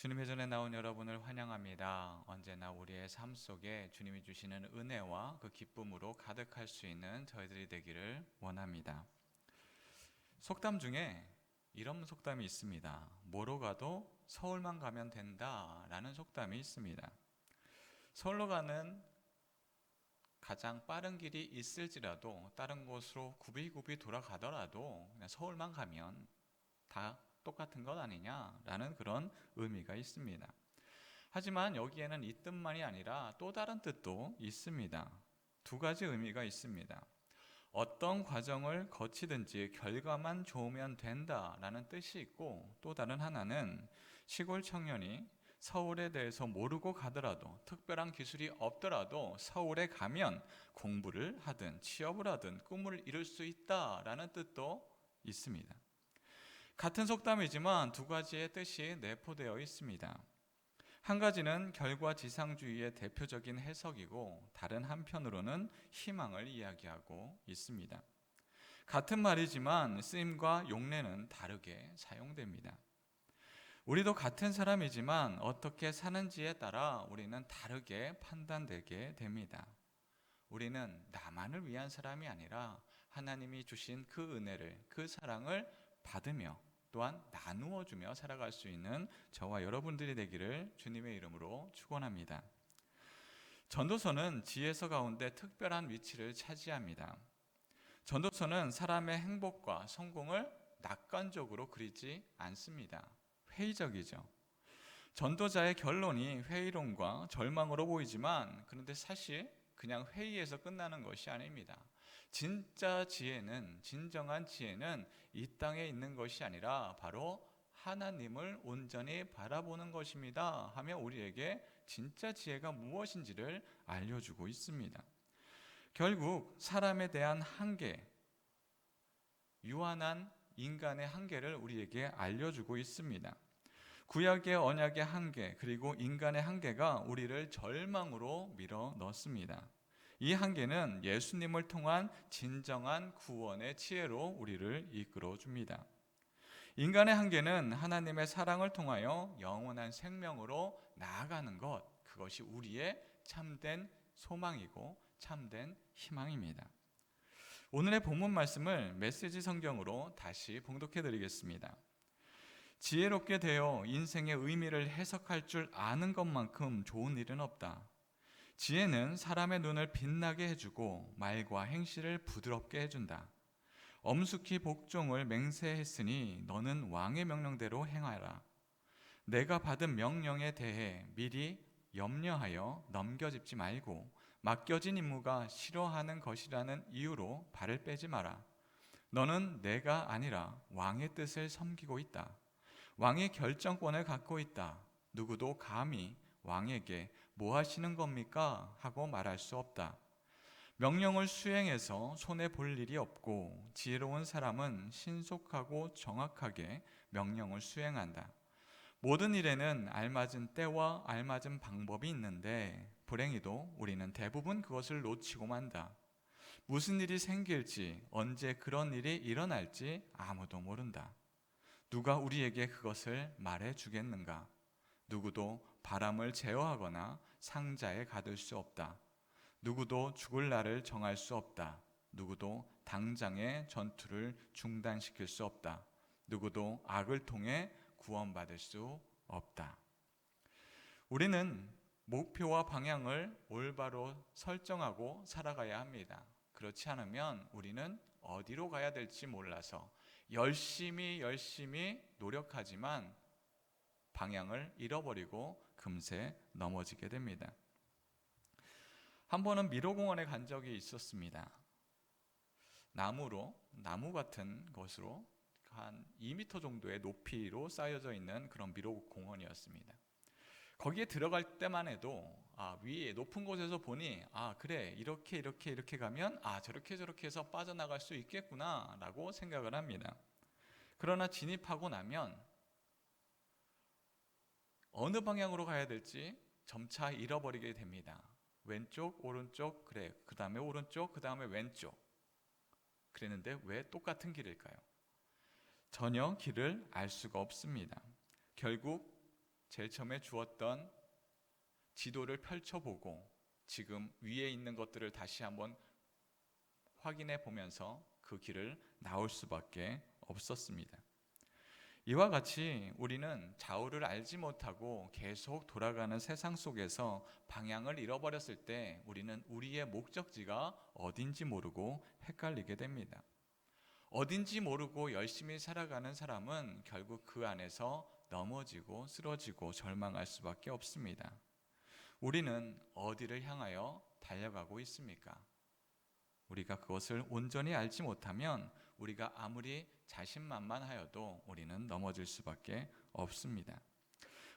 주님의 전에 나온 여러분을 환영합니다. 언제나 우리의 삶 속에 주님이 주시는 은혜와 그 기쁨으로 가득할 수 있는 저희들이 되기를 원합니다. 속담 중에 이런 속담이 있습니다. 뭐로 가도 서울만 가면 된다 라는 속담이 있습니다. 서울로 가는 가장 빠른 길이 있을지라도 다른 곳으로 굽이굽이 돌아가더라도 서울만 가면 다 똑같은 것 아니냐라는 그런 의미가 있습니다. 하지만 여기에는 이 뜻만이 아니라 또 다른 뜻도 있습니다. 두 가지 의미가 있습니다. 어떤 과정을 거치든지 결과만 좋으면 된다라는 뜻이 있고 또 다른 하나는 시골 청년이 서울에 대해서 모르고 가더라도 특별한 기술이 없더라도 서울에 가면 공부를 하든 취업을 하든 꿈을 이룰 수 있다라는 뜻도 있습니다. 같은 속담이지만 두 가지의 뜻이 내포되어 있습니다. 한 가지는 결과 지상주의의 대표적인 해석이고 다른 한편으로는 희망을 이야기하고 있습니다. 같은 말이지만 쓰임과 용례는 다르게 사용됩니다. 우리도 같은 사람이지만 어떻게 사는지에 따라 우리는 다르게 판단되게 됩니다. 우리는 나만을 위한 사람이 아니라 하나님이 주신 그 은혜를, 그 사랑을 받으며 또한 나누어 주며 살아갈 수 있는 저와 여러분들이 되기를 주님의 이름으로 축원합니다. 전도서는 지혜서 가운데 특별한 위치를 차지합니다. 전도서는 사람의 행복과 성공을 낙관적으로 그리지 않습니다. 회의적이죠. 전도자의 결론이 회의론과 절망으로 보이지만 그런데 사실 그냥 회의에서 끝나는 것이 아닙니다. 진짜 지혜는 진정한 지혜는 이 땅에 있는 것이 아니라 바로 하나님을 온전히 바라보는 것입니다. 하며 우리에게 진짜 지혜가 무엇인지를 알려주고 있습니다. 결국 사람에 대한 한계, 유한한 인간의 한계를 우리에게 알려주고 있습니다. 구약의 언약의 한계, 그리고 인간의 한계가 우리를 절망으로 밀어 넣습니다. 이 한계는 예수님을 통한 진정한 구원의 지혜로 우리를 이끌어 줍니다. 인간의 한계는 하나님의 사랑을 통하여 영원한 생명으로 나아가는 것, 그것이 우리의 참된 소망이고 참된 희망입니다. 오늘의 본문 말씀을 메시지 성경으로 다시 봉독해 드리겠습니다. 지혜롭게 되어 인생의 의미를 해석할 줄 아는 것만큼 좋은 일은 없다. 지혜는 사람의 눈을 빛나게 해주고 말과 행실을 부드럽게 해준다. 엄숙히 복종을 맹세했으니 너는 왕의 명령대로 행하라. 내가 받은 명령에 대해 미리 염려하여 넘겨짚지 말고 맡겨진 임무가 싫어하는 것이라는 이유로 발을 빼지 마라. 너는 내가 아니라 왕의 뜻을 섬기고 있다. 왕의 결정권을 갖고 있다. 누구도 감히 왕에게 뭐 하시는 겁니까? 하고 말할 수 없다. 명령을 수행해서 손해 볼 일이 없고 지혜로운 사람은 신속하고 정확하게 명령을 수행한다. 모든 일에는 알맞은 때와 알맞은 방법이 있는데 불행히도 우리는 대부분 그것을 놓치고 만다. 무슨 일이 생길지, 언제 그런 일이 일어날지 아무도 모른다. 누가 우리에게 그것을 말해 주겠는가? 누구도 바람을 제어하거나 상자에 가둘 수 없다. 누구도 죽을 날을 정할 수 없다. 누구도 당장의 전투를 중단시킬 수 없다. 누구도 악을 통해 구원받을 수 없다. 우리는 목표와 방향을 올바로 설정하고 살아가야 합니다. 그렇지 않으면 우리는 어디로 가야 될지 몰라서 열심히 열심히 노력하지만 방향을 잃어버리고 금세 넘어지게 됩니다. 한 번은 미로공원에 간 적이 있었습니다. 나무로, 나무 같은 것으로 한 2m 정도의 높이로 쌓여져 있는 그런 미로공원이었습니다. 거기에 들어갈 때만 해도 아, 위에 높은 곳에서 보니 아 그래 이렇게 이렇게 이렇게 가면 아 저렇게 저렇게 해서 빠져나갈 수 있겠구나라고 생각을 합니다. 그러나 진입하고 나면 어느 방향으로 가야 될지 점차 잃어버리게 됩니다. 왼쪽, 오른쪽, 그래. 그 다음에 오른쪽, 그 다음에 왼쪽. 그랬는데 왜 똑같은 길일까요? 전혀 길을 알 수가 없습니다. 결국 제일 처음에 주었던 지도를 펼쳐보고 지금 위에 있는 것들을 다시 한번 확인해 보면서 그 길을 나올 수밖에 없었습니다. 이와 같이 우리는 좌우를 알지 못하고 계속 돌아가는 세상 속에서 방향을 잃어버렸을 때 우리는 우리의 목적지가 어딘지 모르고 헷갈리게 됩니다. 어딘지 모르고 열심히 살아가는 사람은 결국 그 안에서 넘어지고 쓰러지고 절망할 수밖에 없습니다. 우리는 어디를 향하여 달려가고 있습니까? 우리가 그것을 온전히 알지 못하면 우리가 아무리 자신만만하여도 우리는 넘어질 수밖에 없습니다.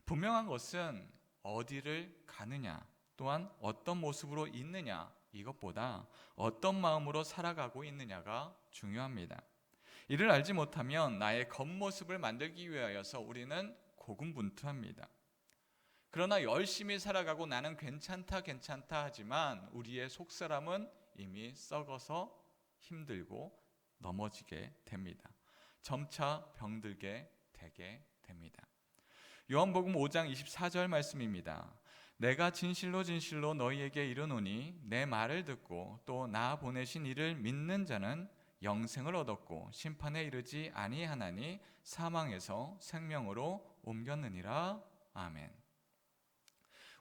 분명한 것은 어디를 가느냐, 또한 어떤 모습으로 있느냐, 이것보다 어떤 마음으로 살아가고 있느냐가 중요합니다. 이를 알지 못하면 나의 겉모습을 만들기 위하여서 우리는 고군분투합니다. 그러나 열심히 살아가고 나는 괜찮다, 괜찮다 하지만 우리의 속사람은 이미 썩어서 힘들고 넘어지게 됩니다. 점차 병들게 되게 됩니다. 요한복음 5장 24절 말씀입니다. 내가 진실로 진실로 너희에게 이르노니 내 말을 듣고 또 나 보내신 이를 믿는 자는 영생을 얻었고 심판에 이르지 아니하나니 사망에서 생명으로 옮겼느니라. 아멘.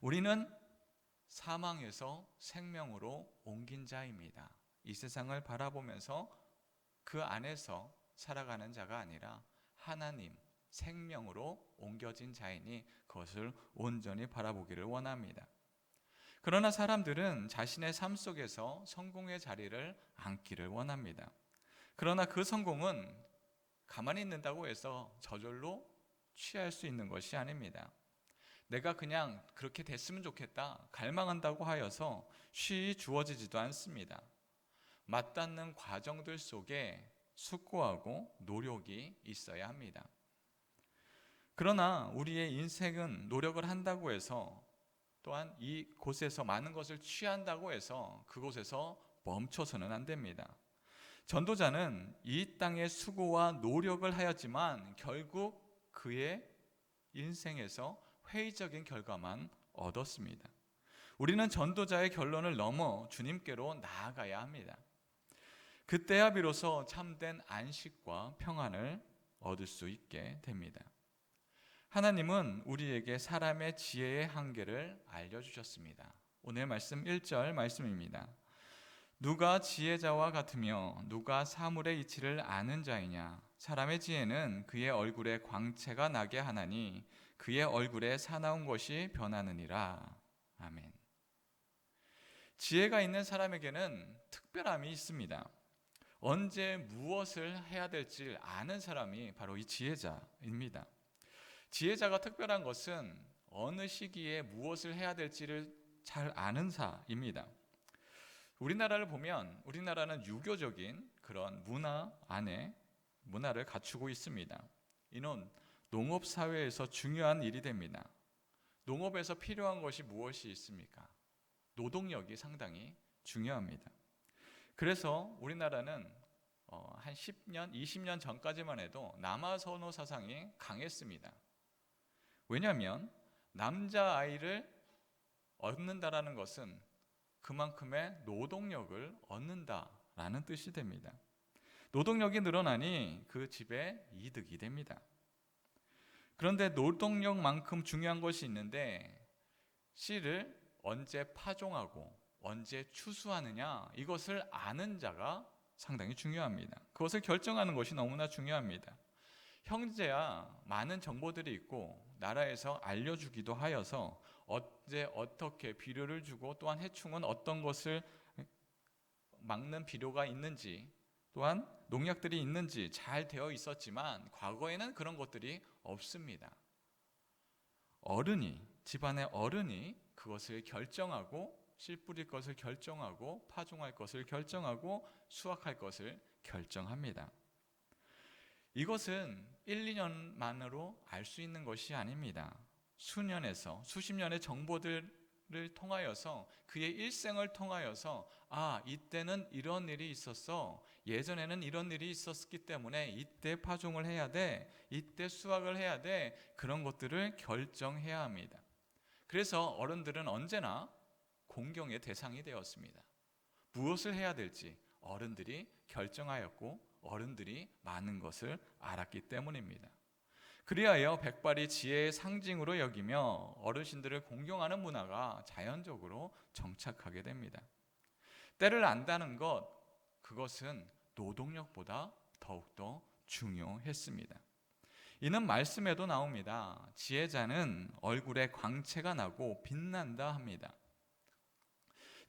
우리는 사망에서 생명으로 옮긴 자입니다. 이 세상을 바라보면서 그 안에서 살아가는 자가 아니라 하나님 생명으로 옮겨진 자이니 그것을 온전히 바라보기를 원합니다. 그러나 사람들은 자신의 삶 속에서 성공의 자리를 앉기를 원합니다. 그러나 그 성공은 가만히 있는다고 해서 저절로 취할 수 있는 것이 아닙니다. 내가 그냥 그렇게 됐으면 좋겠다, 갈망한다고 하여서 쉬이 주어지지도 않습니다. 맞닿는 과정들 속에 숙고하고 노력이 있어야 합니다. 그러나 우리의 인생은 노력을 한다고 해서 또한 이 곳에서 많은 것을 취한다고 해서 그곳에서 멈춰서는 안 됩니다. 전도자는 이 땅의 수고와 노력을 하였지만 결국 그의 인생에서 회의적인 결과만 얻었습니다. 우리는 전도자의 결론을 넘어 주님께로 나아가야 합니다. 그때야 비로소 참된 안식과 평안을 얻을 수 있게 됩니다. 하나님은 우리에게 사람의 지혜의 한계를 알려주셨습니다. 오늘 말씀 1절 말씀입니다. 누가 지혜자와 같으며 누가 사물의 이치를 아는 자이냐? 사람의 지혜는 그의 얼굴에 광채가 나게 하나니 그의 얼굴에 사나운 것이 변하느니라. 아멘. 지혜가 있는 사람에게는 특별함이 있습니다. 언제 무엇을 해야 될지 아는 사람이 바로 이 지혜자입니다. 지혜자가 특별한 것은 어느 시기에 무엇을 해야 될지를 잘 아는 사입니다. 우리나라를 보면 우리나라는 유교적인 그런 문화 안에 문화를 갖추고 있습니다. 이는 농업 사회에서 중요한 일이 됩니다. 농업에서 필요한 것이 무엇이 있습니까? 노동력이 상당히 중요합니다. 그래서 우리나라는 어, 한 10년, 20년 전까지만 해도 남아 선호 사상이 강했습니다. 왜냐하면 남자 아이를 얻는다라는 것은 그만큼의 노동력을 얻는다라는 뜻이 됩니다. 노동력이 늘어나니 그 집에 이득이 됩니다. 그런데 노동력만큼 중요한 것이 있는데 씨를 언제 파종하고 언제 추수하느냐 이것을 아는 자가 상당히 중요합니다. 그것을 결정하는 것이 너무나 중요합니다. 형제야 많은 정보들이 있고 나라에서 알려주기도 하여서 언제 어떻게 비료를 주고 또한 해충은 어떤 것을 막는 비료가 있는지 또한 농약들이 있는지 잘 되어 있었지만 과거에는 그런 것들이 없습니다. 어른이 집안의 어른이 그것을 결정하고 씨 뿌릴 것을 결정하고 파종할 것을 결정하고 수확할 것을 결정합니다. 이것은 1, 2년만으로 알 수 있는 것이 아닙니다. 수년에서 수십 년의 정보들을 통하여서 그의 일생을 통하여서 아, 이때는 이런 일이 있었어. 예전에는 이런 일이 있었기 때문에 이때 파종을 해야 돼. 이때 수확을 해야 돼. 그런 것들을 결정해야 합니다. 그래서 어른들은 언제나 공경의 대상이 되었습니다. 무엇을 해야 될지 어른들이 결정하였고 어른들이 많은 것을 알았기 때문입니다. 그리하여 백발이 지혜의 상징으로 여기며 어르신들을 공경하는 문화가 자연적으로 정착하게 됩니다. 때를 안다는 것, 그것은 노동력보다 더욱더 중요했습니다. 이는 말씀에도 나옵니다. 지혜자는 얼굴에 광채가 나고 빛난다 합니다.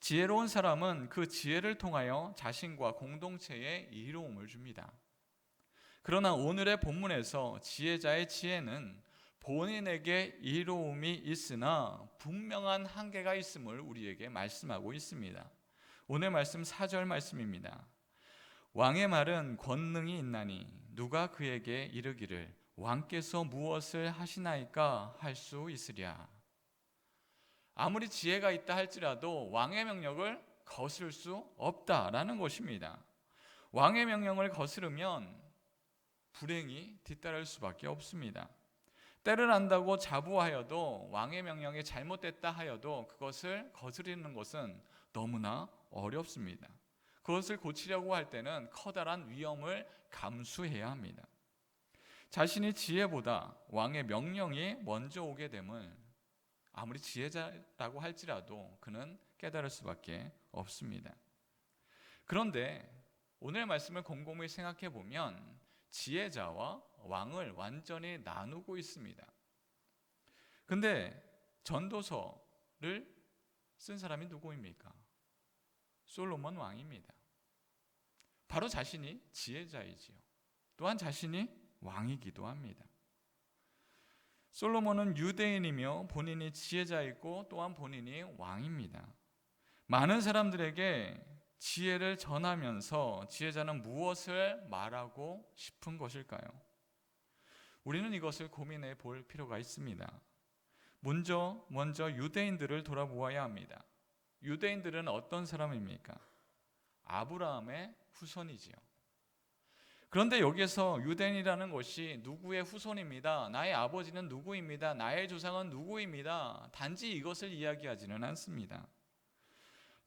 지혜로운 사람은 그 지혜를 통하여 자신과 공동체에 이로움을 줍니다. 그러나 오늘의 본문에서 지혜자의 지혜는 본인에게 이로움이 있으나 분명한 한계가 있음을 우리에게 말씀하고 있습니다. 오늘 말씀 4절 말씀입니다. 왕의 말은 권능이 있나니 누가 그에게 이르기를 왕께서 무엇을 하시나이까 할 수 있으랴. 아무리 지혜가 있다 할지라도 왕의 명령을 거스를 수 없다라는 것입니다. 왕의 명령을 거스르면 불행이 뒤따를 수밖에 없습니다. 때를 안다고 자부하여도 왕의 명령이 잘못됐다 하여도 그것을 거스르는 것은 너무나 어렵습니다. 그것을 고치려고 할 때는 커다란 위험을 감수해야 합니다. 자신이 지혜보다 왕의 명령이 먼저 오게 됨을 아무리 지혜자라고 할지라도 그는 깨달을 수밖에 없습니다. 그런데 오늘 말씀을 곰곰이 생각해 보면 지혜자와 왕을 완전히 나누고 있습니다. 근데 전도서를 쓴 사람이 누구입니까? 솔로몬 왕입니다. 바로 자신이 지혜자이지요. 또한 자신이 왕이기도 합니다. 솔로몬은 유대인이며 본인이 지혜자이고 또한 본인이 왕입니다. 많은 사람들에게 지혜를 전하면서 지혜자는 무엇을 말하고 싶은 것일까요? 우리는 이것을 고민해 볼 필요가 있습니다. 먼저 먼저 유대인들을 돌아보아야 합니다. 유대인들은 어떤 사람입니까? 아브라함의 후손이지요. 그런데 여기서 유대인이라는 것이 누구의 후손입니다. 나의 아버지는 누구입니다. 나의 조상은 누구입니다. 단지 이것을 이야기하지는 않습니다.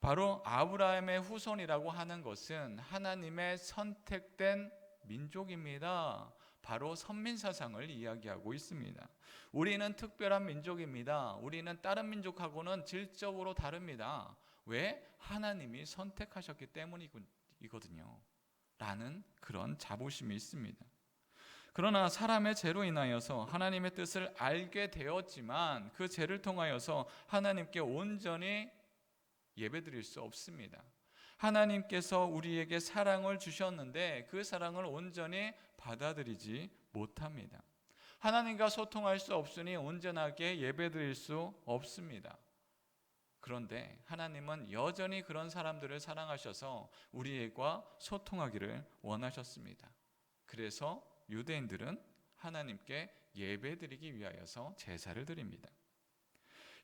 바로 아브라함의 후손이라고 하는 것은 하나님의 선택된 민족입니다. 바로 선민 사상을 이야기하고 있습니다. 우리는 특별한 민족입니다. 우리는 다른 민족하고는 질적으로 다릅니다. 왜? 하나님이 선택하셨기 때문이거든요. 라는 그런 자부심이 있습니다. 그러나 사람의 죄로 인하여서 하나님의 뜻을 알게 되었지만 그 죄를 통하여서 하나님께 온전히 예배드릴 수 없습니다. 하나님께서 우리에게 사랑을 주셨는데 그 사랑을 온전히 받아들이지 못합니다. 하나님과 소통할 수 없으니 온전하게 예배드릴 수 없습니다. 그런데 하나님은 여전히 그런 사람들을 사랑하셔서 우리와 소통하기를 원하셨습니다. 그래서 유대인들은 하나님께 예배드리기 위하여서 제사를 드립니다.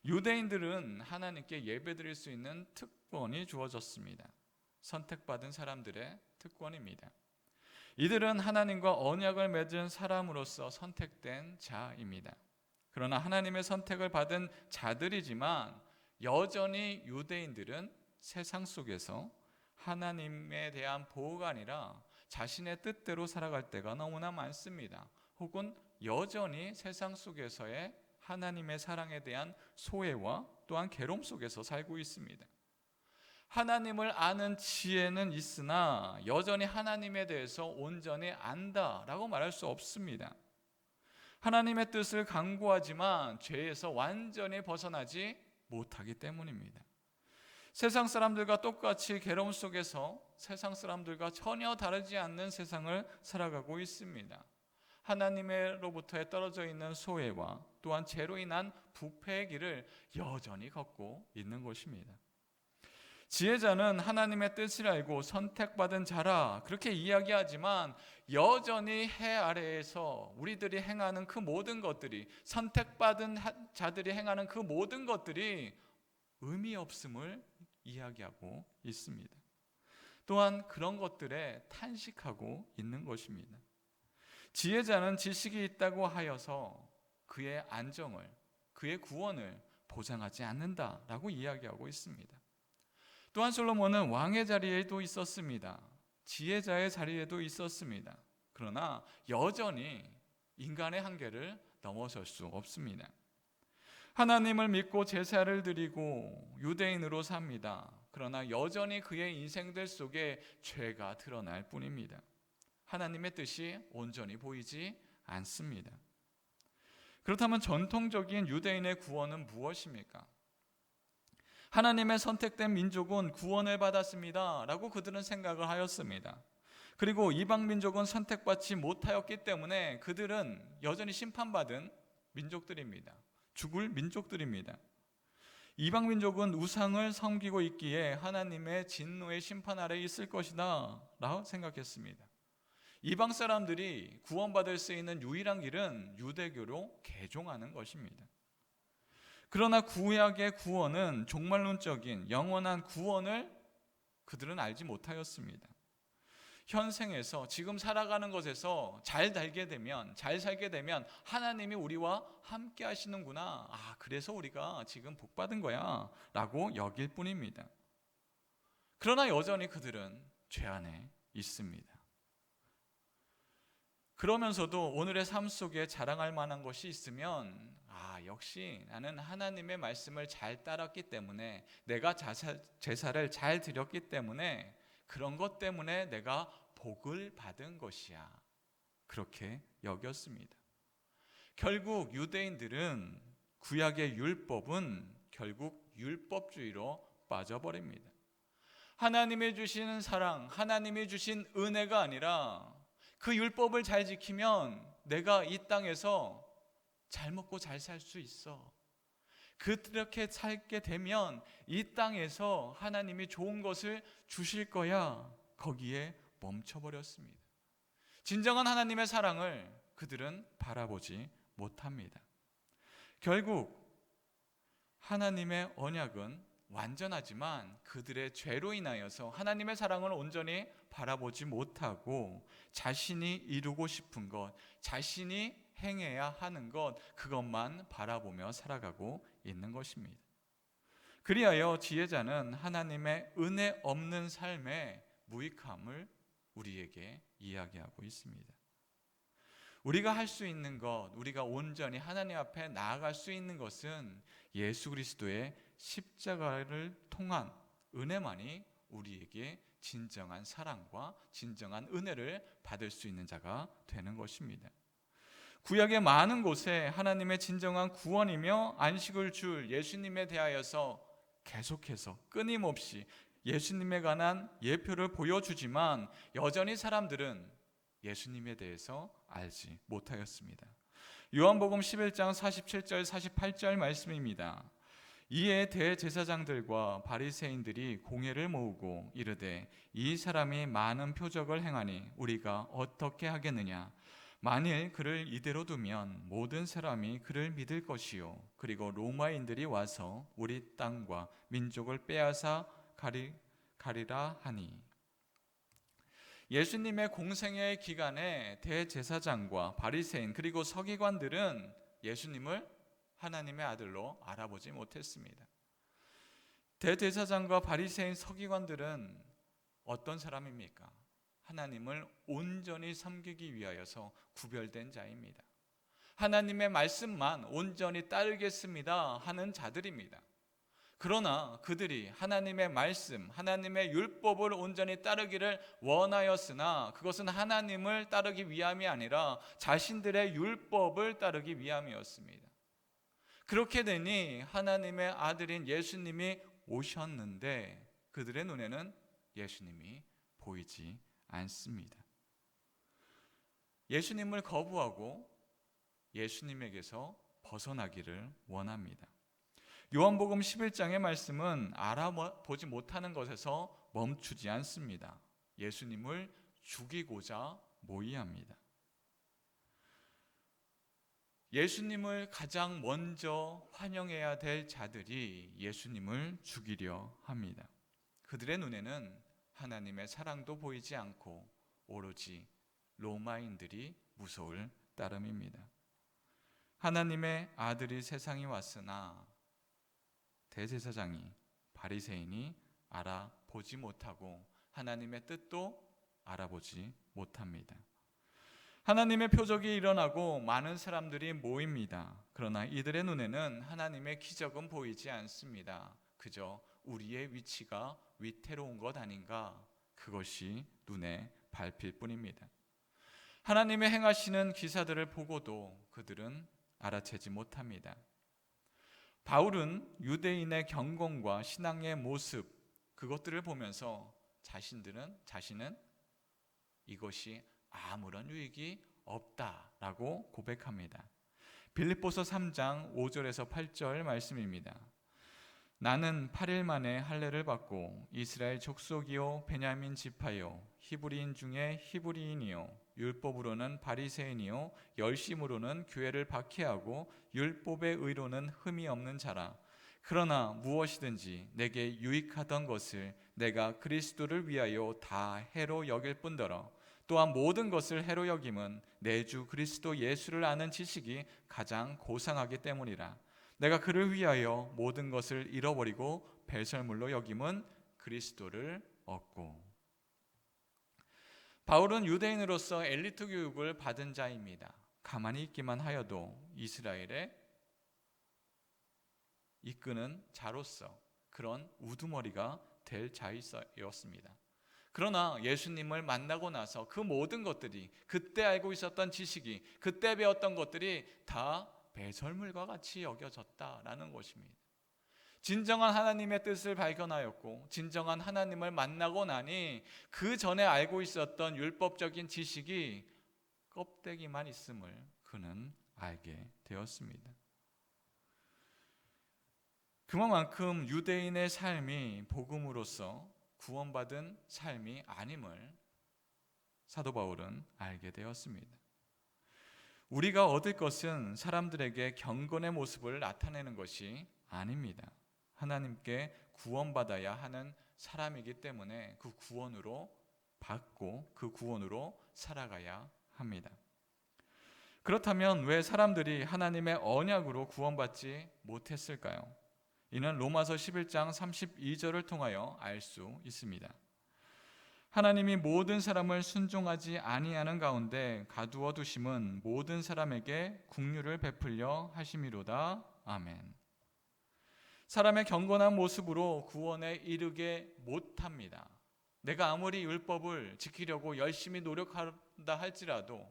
유대인들은 하나님께 예배드릴 수 있는 특권이 주어졌습니다. 선택받은 사람들의 특권입니다. 이들은 하나님과 언약을 맺은 사람으로서 선택된 자입니다. 그러나 하나님의 선택을 받은 자들이지만 여전히 유대인들은 세상 속에서 하나님에 대한 보호가 아니라 자신의 뜻대로 살아갈 때가 너무나 많습니다. 혹은 여전히 세상 속에서의 하나님의 사랑에 대한 소외와 또한 괴로움 속에서 살고 있습니다. 하나님을 아는 지혜는 있으나 여전히 하나님에 대해서 온전히 안다라고 말할 수 없습니다. 하나님의 뜻을 강구하지만 죄에서 완전히 벗어나지 못하기 때문입니다. 세상 사람들과 똑같이 괴로움 속에서 세상 사람들과 전혀 다르지 않는 세상을 살아가고 있습니다. 하나님으로부터 떨어져 있는 소외와 또한 죄로 인한 부패의 길을 여전히 걷고 있는 것입니다. 지혜자는 하나님의 뜻을 알고 선택받은 자라 그렇게 이야기하지만 여전히 해 아래에서 우리들이 행하는 그 모든 것들이 선택받은 자들이 행하는 그 모든 것들이 의미 없음을 이야기하고 있습니다. 또한 그런 것들에 탄식하고 있는 것입니다. 지혜자는 지식이 있다고 하여서 그의 안정을, 그의 구원을 보장하지 않는다라고 이야기하고 있습니다. 또한 솔로몬은 왕의 자리에도 있었습니다. 지혜자의 자리에도 있었습니다. 그러나 여전히 인간의 한계를 넘어설 수 없습니다. 하나님을 믿고 제사를 드리고 유대인으로 삽니다. 그러나 여전히 그의 인생들 속에 죄가 드러날 뿐입니다. 하나님의 뜻이 온전히 보이지 않습니다. 그렇다면 전통적인 유대인의 구원은 무엇입니까? 하나님의 선택된 민족은 구원을 받았습니다. 라고 그들은 생각을 하였습니다. 그리고 이방 민족은 선택받지 못하였기 때문에 그들은 여전히 심판받은 민족들입니다. 죽을 민족들입니다. 이방 민족은 우상을 섬기고 있기에 하나님의 진노의 심판 아래 있을 것이다 라고 생각했습니다. 이방 사람들이 구원받을 수 있는 유일한 길은 유대교로 개종하는 것입니다. 그러나 구약의 구원은 종말론적인 영원한 구원을 그들은 알지 못하였습니다. 현생에서 지금 살아가는 것에서 잘 살게 되면 잘 살게 되면 하나님이 우리와 함께 하시는구나. 아, 그래서 우리가 지금 복 받은 거야라고 여길 뿐입니다. 그러나 여전히 그들은 죄 안에 있습니다. 그러면서도 오늘의 삶 속에 자랑할 만한 것이 있으면 아, 역시 나는 하나님의 말씀을 잘 따랐기 때문에 내가 자사, 제사를 잘 드렸기 때문에 그런 것 때문에 내가 복을 받은 것이야. 그렇게 여겼습니다. 결국 유대인들은 구약의 율법은 결국 율법주의로 빠져버립니다. 하나님이 주시는 사랑, 하나님이 주신 은혜가 아니라 그 율법을 잘 지키면 내가 이 땅에서 잘 먹고 잘 살 수 있어. 그렇게 살게 되면 이 땅에서 하나님이 좋은 것을 주실 거야. 거기에 멈춰버렸습니다. 진정한 하나님의 사랑을 그들은 바라보지 못합니다. 결국 하나님의 언약은 완전하지만 그들의 죄로 인하여서 하나님의 사랑을 온전히 바라보지 못하고 자신이 이루고 싶은 것, 자신이 행해야 하는 것, 그것만 바라보며 살아가고 있는 것입니다. 그리하여 지혜자는 하나님의 은혜 없는 삶의 무익함을 우리에게 이야기하고 있습니다. 우리가 할 수 있는 것, 우리가 온전히 하나님 앞에 나아갈 수 있는 것은 예수 그리스도의 십자가를 통한 은혜만이 우리에게 진정한 사랑과 진정한 은혜를 받을 수 있는 자가 되는 것입니다. 구약의 많은 곳에 하나님의 진정한 구원이며 안식을 줄 예수님에 대하여서 계속해서 끊임없이 예수님에 관한 예표를 보여주지만 여전히 사람들은 예수님에 대해서 알지 못하였습니다. 요한복음 11장 47절 48절 말씀입니다. 이에 대제사장들과 바리새인들이 공회를 모으고 이르되 이 사람이 많은 표적을 행하니 우리가 어떻게 하겠느냐 만일 그를 이대로 두면 모든 사람이 그를 믿을 것이요 그리고 로마인들이 와서 우리 땅과 민족을 빼앗아 가리, 가리라 하니 예수님의 공생의 기간에 대제사장과 바리새인 그리고 서기관들은 예수님을 하나님의 아들로 알아보지 못했습니다. 대제사장과 바리새인 서기관들은 어떤 사람입니까? 하나님을 온전히 섬기기 위하여서 구별된 자입니다. 하나님의 말씀만 온전히 따르겠습니다 하는 자들입니다. 그러나 그들이 하나님의 말씀, 하나님의 율법을 온전히 따르기를 원하였으나 그것은 하나님을 따르기 위함이 아니라 자신들의 율법을 따르기 위함이었습니다. 그렇게 되니 하나님의 아들인 예수님이 오셨는데 그들의 눈에는 예수님이 보이지 않습니다. 예수님을 거부하고 예수님에게서 벗어나기를 원합니다. 요한복음 11장의 말씀은 알아보지 못하는 것에서 멈추지 않습니다. 예수님을 죽이고자 모의합니다. 예수님을 가장 먼저 환영해야 될 자들이 예수님을 죽이려 합니다. 그들의 눈에는 하나님의 사랑도 보이지 않고 오로지 로마인들이 무서울 따름입니다. 하나님의 아들이 세상에 왔으나 대제사장이 바리새인이 알아보지 못하고 하나님의 뜻도 알아보지 못합니다. 하나님의 표적이 일어나고 많은 사람들이 모입니다. 그러나 이들의 눈에는 하나님의 기적은 보이지 않습니다. 그저 우리의 위치가 위태로운 것 아닌가 그것이 눈에 밟힐 뿐입니다. 하나님의 행하시는 기사들을 보고도 그들은 알아채지 못합니다. 바울은 유대인의 경건과 신앙의 모습 그것들을 보면서 자신들은 자신은 이것이 아무런 유익이 없다라고 고백합니다. 빌립보서 3장 5절에서 8절 말씀입니다. 나는 8일 만에 할례를 받고 이스라엘 족속이요 베냐민 지파요 히브리인 중에 히브리인이요 율법으로는 바리새인이요 열심으로는 교회를 박해하고 율법의 의로는 흠이 없는 자라. 그러나 무엇이든지 내게 유익하던 것을 내가 그리스도를 위하여 다 해로 여길 뿐더러 또한 모든 것을 해로 여김은 내 주 그리스도 예수를 아는 지식이 가장 고상하기 때문이라 내가 그를 위하여 모든 것을 잃어버리고 배설물로 여김은 그리스도를 얻고 바울은 유대인으로서 엘리트 교육을 받은 자입니다. 가만히 있기만 하여도 이스라엘의 이끄는 자로서 그런 우두머리가 될 자였습니다. 그러나 예수님을 만나고 나서 그 모든 것들이 그때 알고 있었던 지식이 그때 배웠던 것들이 다 배설물과 같이 여겨졌다라는 것입니다. 진정한 하나님의 뜻을 발견하였고 진정한 하나님을 만나고 나니 그 전에 알고 있었던 율법적인 지식이 껍데기만 있음을 그는 알게 되었습니다. 그만큼 유대인의 삶이 복음으로서 구원받은 삶이 아님을 사도 바울은 알게 되었습니다. 우리가 얻을 것은 사람들에게 경건의 모습을 나타내는 것이 아닙니다. 하나님께 구원받아야 하는 사람이기 때문에 그 구원으로 받고 그 구원으로 살아가야 합니다. 그렇다면 왜 사람들이 하나님의 언약으로 구원받지 못했을까요? 이는 로마서 11장 32절을 통하여 알 수 있습니다. 하나님이 모든 사람을 순종하지 아니하는 가운데 가두어 두심은 모든 사람에게 국류를 베풀려 하심이로다. 아멘. 사람의 경건한 모습으로 구원에 이르게 못합니다. 내가 아무리 율법을 지키려고 열심히 노력한다 할지라도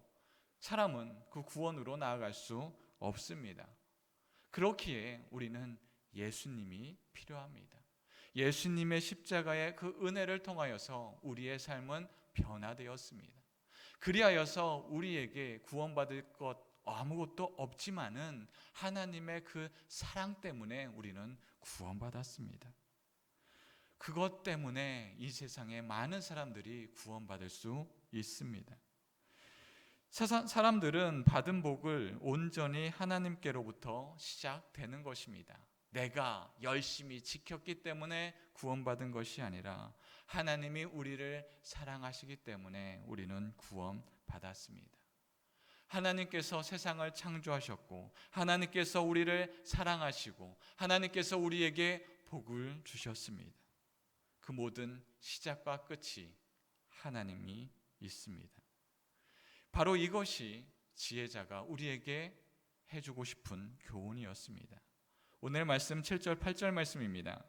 사람은 그 구원으로 나아갈 수 없습니다. 그렇기에 우리는 예수님이 필요합니다. 예수님의 십자가의 그 은혜를 통하여서 우리의 삶은 변화되었습니다. 그리하여서 우리에게 구원받을 것 아무것도 없지만은 하나님의 그 사랑 때문에 우리는 구원받았습니다. 그것 때문에 이 세상에 많은 사람들이 구원받을 수 있습니다. 사람들은 받은 복을 온전히 하나님께로부터 시작되는 것입니다. 내가 열심히 지켰기 때문에 구원받은 것이 아니라 하나님이 우리를 사랑하시기 때문에 우리는 구원받았습니다. 하나님께서 세상을 창조하셨고 하나님께서 우리를 사랑하시고 하나님께서 우리에게 복을 주셨습니다. 그 모든 시작과 끝이 하나님이 있습니다. 바로 이것이 지혜자가 우리에게 해주고 싶은 교훈이었습니다. 오늘 말씀 7절 8절 말씀입니다.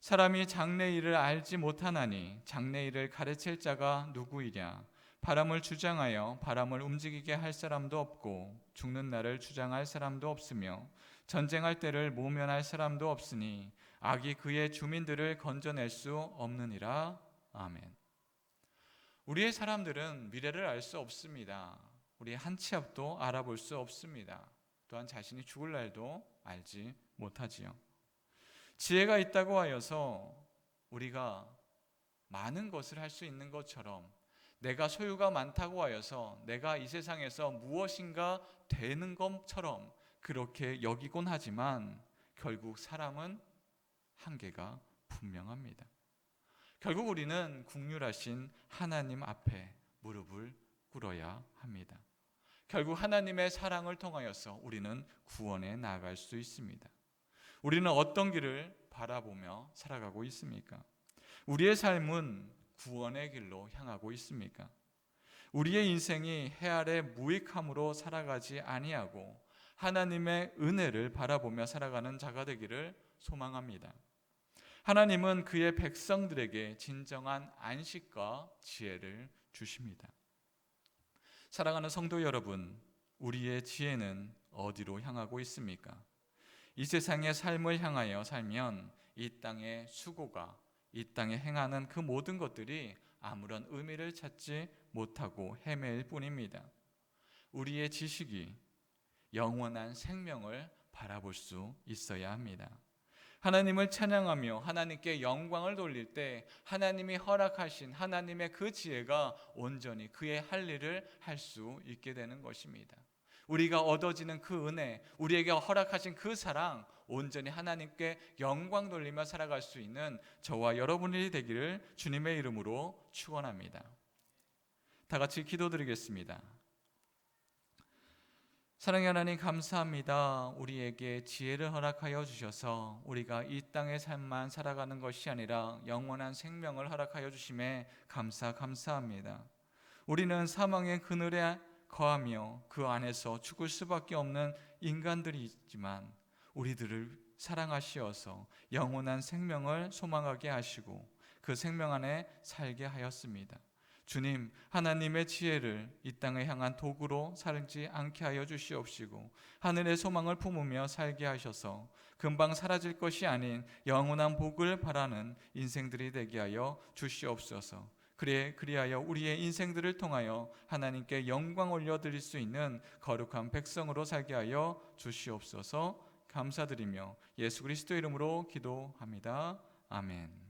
사람이 장래 일을 알지 못하나니 장래 일을 가르칠 자가 누구이랴 바람을 주장하여 바람을 움직이게 할 사람도 없고 죽는 날을 주장할 사람도 없으며 전쟁할 때를 모면할 사람도 없으니 악이 그의 주민들을 건져낼 수 없느니라 아멘. 우리의 사람들은 미래를 알 수 없습니다. 우리 한 치 앞도 알아볼 수 없습니다. 또한 자신이 죽을 날도 알지 못하지요. 지혜가 있다고 하여서 우리가 많은 것을 할 수 있는 것처럼 내가 소유가 많다고 하여서 내가 이 세상에서 무엇인가 되는 것처럼 그렇게 여기곤 하지만 결국 사람은 한계가 분명합니다. 결국 우리는 국률하신 하나님 앞에 무릎을 꿇어야 합니다. 결국 하나님의 사랑을 통하여서 우리는 구원에 나아갈 수 있습니다. 우리는 어떤 길을 바라보며 살아가고 있습니까? 우리의 삶은 구원의 길로 향하고 있습니까? 우리의 인생이 해 아래 무익함으로 살아가지 아니하고 하나님의 은혜를 바라보며 살아가는 자가 되기를 소망합니다. 하나님은 그의 백성들에게 진정한 안식과 지혜를 주십니다. 사랑하는 성도 여러분, 우리의 지혜는 어디로 향하고 있습니까? 이 세상의 삶을 향하여 살면 이 땅의 수고가 이 땅에 행하는 그 모든 것들이 아무런 의미를 찾지 못하고 헤매일 뿐입니다. 우리의 지식이 영원한 생명을 바라볼 수 있어야 합니다. 하나님을 찬양하며 하나님께 영광을 돌릴 때 하나님이 허락하신 하나님의 그 지혜가 온전히 그의 할 일을 할 수 있게 되는 것입니다. 우리가 얻어지는 그 은혜, 우리에게 허락하신 그 사랑, 온전히 하나님께 영광 돌리며 살아갈 수 있는 저와 여러분이 되기를 주님의 이름으로 축원합니다. 다 같이 기도드리겠습니다. 사랑의 하나님 감사합니다. 우리에게 지혜를 허락하여 주셔서 우리가 이 땅의 삶만 살아가는 것이 아니라 영원한 생명을 허락하여 주심에 감사 감사합니다. 우리는 사망의 그늘에 거하며 그 안에서 죽을 수밖에 없는 인간들이지만 우리들을 사랑하시어서 영원한 생명을 소망하게 하시고 그 생명 안에 살게 하였습니다. 주님, 하나님의 지혜를 이 땅에 향한 도구로 살지 않게 하여 주시옵시고 하늘의 소망을 품으며 살게 하셔서 금방 사라질 것이 아닌 영원한 복을 바라는 인생들이 되게 하여 주시옵소서. 그래 그리하여 우리의 인생들을 통하여 하나님께 영광 올려 드릴 수 있는 거룩한 백성으로 살게 하여 주시옵소서. 감사드리며 예수 그리스도 이름으로 기도합니다. 아멘.